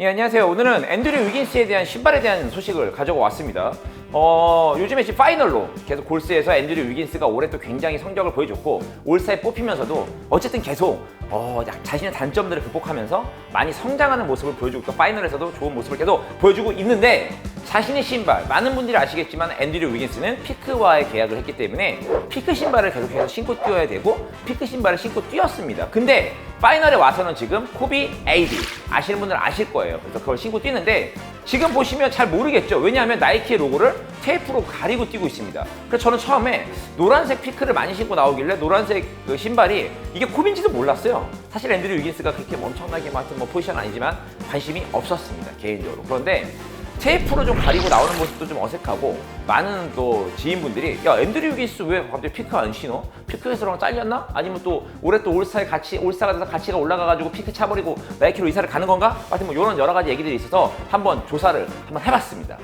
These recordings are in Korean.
예, 안녕하세요. 오늘은 앤드류 위긴스에 대한 신발에 대한 소식을 가져고 왔습니다. 어, 요즘에 지금 파이널로 계속 골스에서 앤드류 위긴스가 올해 또 굉장히 성적을 보여줬고 올스타에 뽑히면서도 어쨌든 계속 어, 약- 자신의 단점들을 극복하면서 많이 성장하는 모습을 보여주고 또 파이널에서도 좋은 모습을 계속 보여주고 있는데 자신의 신발 많은 분들이 아시겠지만 앤드류 위긴스는 피크와의 계약을 했기 때문에 피크 신발을 계속해서 신고 뛰어야 되고 피크 신발을 신고 뛰었습니다. 근데 파이널에 와서는 지금 코비 AD 아시는 분들은 아실 거예요. 그래서 그걸 신고 뛰는데 지금 보시면 잘 모르겠죠. 왜냐하면 나이키의 로고를 테이프로 가리고 뛰고 있습니다. 그래서 저는 처음에 노란색 피크를 많이 신고 나오길래 노란색 그 신발이 이게 코비인지도 몰랐어요. 사실 앤드류 위긴스가 그렇게 엄청나게 맡은 뭐 포지션 아니지만 관심이 없었습니다. 개인적으로. 그런데 테이프로 좀 가리고 나오는 모습도 좀 어색하고 많은 또 지인분들이 야 앤드류 위긴스 왜 갑자기 피크 안 신어? 피크에서랑 잘렸나? 아니면 또 올해 또 올스타에 같이 올스타가 돼서 가치가 올라가가지고 피크 차버리고 나이키로 이사를 가는 건가? 하여튼 뭐 이런 여러 가지 얘기들이 있어서 한번 조사를 한번 해봤습니다.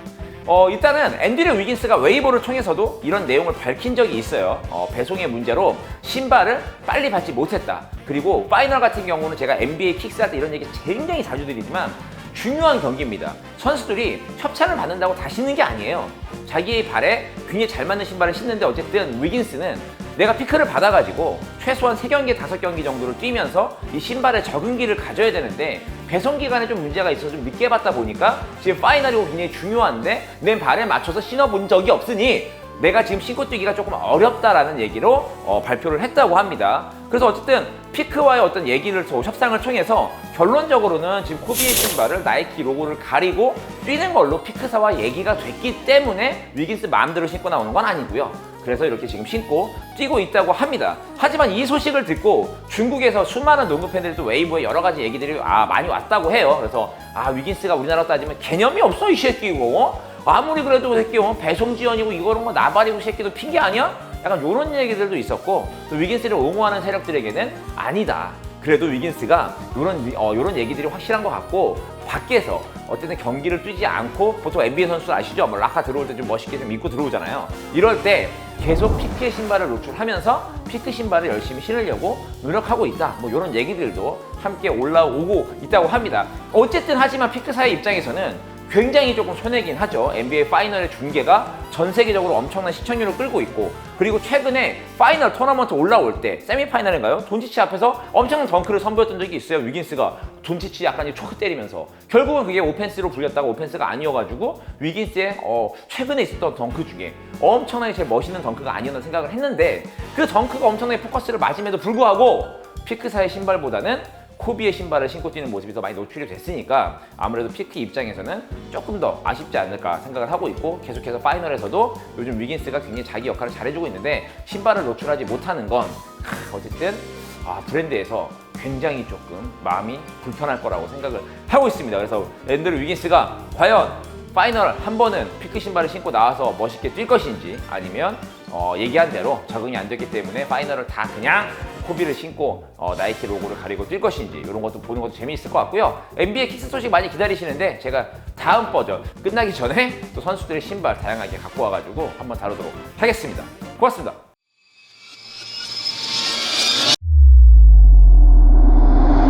어, 일단은 앤드류 위긴스가 웨이보를 통해서도 이런 내용을 밝힌 적이 있어요. 어, 배송의 문제로 신발을 빨리 받지 못했다. 그리고 파이널 같은 경우는 제가 NBA 킥스 할 때 이런 얘기 굉장히 자주 드리지만 중요한 경기입니다. 선수들이 협찬을 받는다고 다 신는 게 아니에요. 자기의 발에 굉장히 잘 맞는 신발을 신는데 어쨌든 위긴스는 내가 피크를 받아가지고 최소한 3경기, 5경기 정도를 뛰면서 이 신발의 적응기를 가져야 되는데 배송 기간에 좀 문제가 있어서 좀 늦게 받다 보니까 지금 파이널이고 굉장히 중요한데 내 발에 맞춰서 신어본 적이 없으니 내가 지금 신고 뛰기가 조금 어렵다라는 얘기로 어, 발표를 했다고 합니다. 그래서 어쨌든 피크와의 어떤 얘기를 또 협상을 통해서 결론적으로는 지금 코비의 신발을 나이키 로고를 가리고 뛰는 걸로 피크사와 얘기가 됐기 때문에 위긴스 마음대로 신고 나오는 건 아니고요. 그래서 이렇게 지금 신고 뛰고 있다고 합니다. 하지만 이 소식을 듣고 중국에서 수많은 농구 팬들이 또 웨이브에 여러 가지 얘기들이 아 많이 왔다고 해요. 그래서 아 위긴스가 우리나라 따지면 개념이 없어 이 새끼고 어? 아무리 그래도 그 새끼 어? 배송 지원이고 이거는 뭐 나발이고 새끼도 핑계 아니야? 약간 이런 얘기들도 있었고 또 위긴스를 옹호하는 세력들에게는 아니다. 그래도 위긴스가 이런 어, 이런 얘기들이 확실한 것 같고 밖에서 어쨌든 경기를 뛰지 않고 보통 NBA 선수 아시죠? 뭐 라카 들어올 때 좀 멋있게 좀 입고 들어오잖아요. 이럴 때 계속 피크의 신발을 노출하면서 피크 신발을 열심히 신으려고 노력하고 있다. 뭐 이런 얘기들도 함께 올라오고 있다고 합니다. 어쨌든 하지만 피크 사의 입장에서는 굉장히 조금 손해긴 하죠. NBA 파이널의 중계가 전 세계적으로 엄청난 시청률을 끌고 있고 그리고 최근에 파이널 토너먼트 올라올 때 세미파이널인가요? 돈치치 앞에서 엄청난 덩크를 선보였던 적이 있어요. 위긴스가 돈치치 약간 초크 때리면서 결국은 그게 오펜스로 불렸다가 오펜스가 아니어가지고 위긴스의 어, 최근에 있었던 덩크 중에 엄청나게 제일 멋있는 덩크가 아니었나 생각을 했는데 그 덩크가 엄청나게 포커스를 맞음에도 불구하고 피크사의 신발보다는 코비의 신발을 신고 뛰는 모습이 더 많이 노출이 됐으니까 아무래도 피크 입장에서는 조금 더 아쉽지 않을까 생각을 하고 있고 계속해서 파이널에서도 요즘 위긴스가 굉장히 자기 역할을 잘해주고 있는데 신발을 노출하지 못하는 건 하, 어쨌든 아, 브랜드에서 굉장히 조금 마음이 불편할 거라고 생각을 하고 있습니다. 그래서 앤드류 위긴스가 과연 파이널 한 번은 피크 신발을 신고 나와서 멋있게 뛸 것인지 아니면 어, 얘기한 대로 적응이 안 됐기 때문에 파이널을 다 그냥 코비를 신고 어, 나이키 로고를 가리고 뛸 것인지 이런 것도 보는 것도 재미있을 것 같고요. NBA 킥스 소식 많이 기다리시는데 제가 다음 버전 끝나기 전에 또 선수들의 신발 다양하게 갖고 와가지고 한번 다루도록 하겠습니다. 고맙습니다.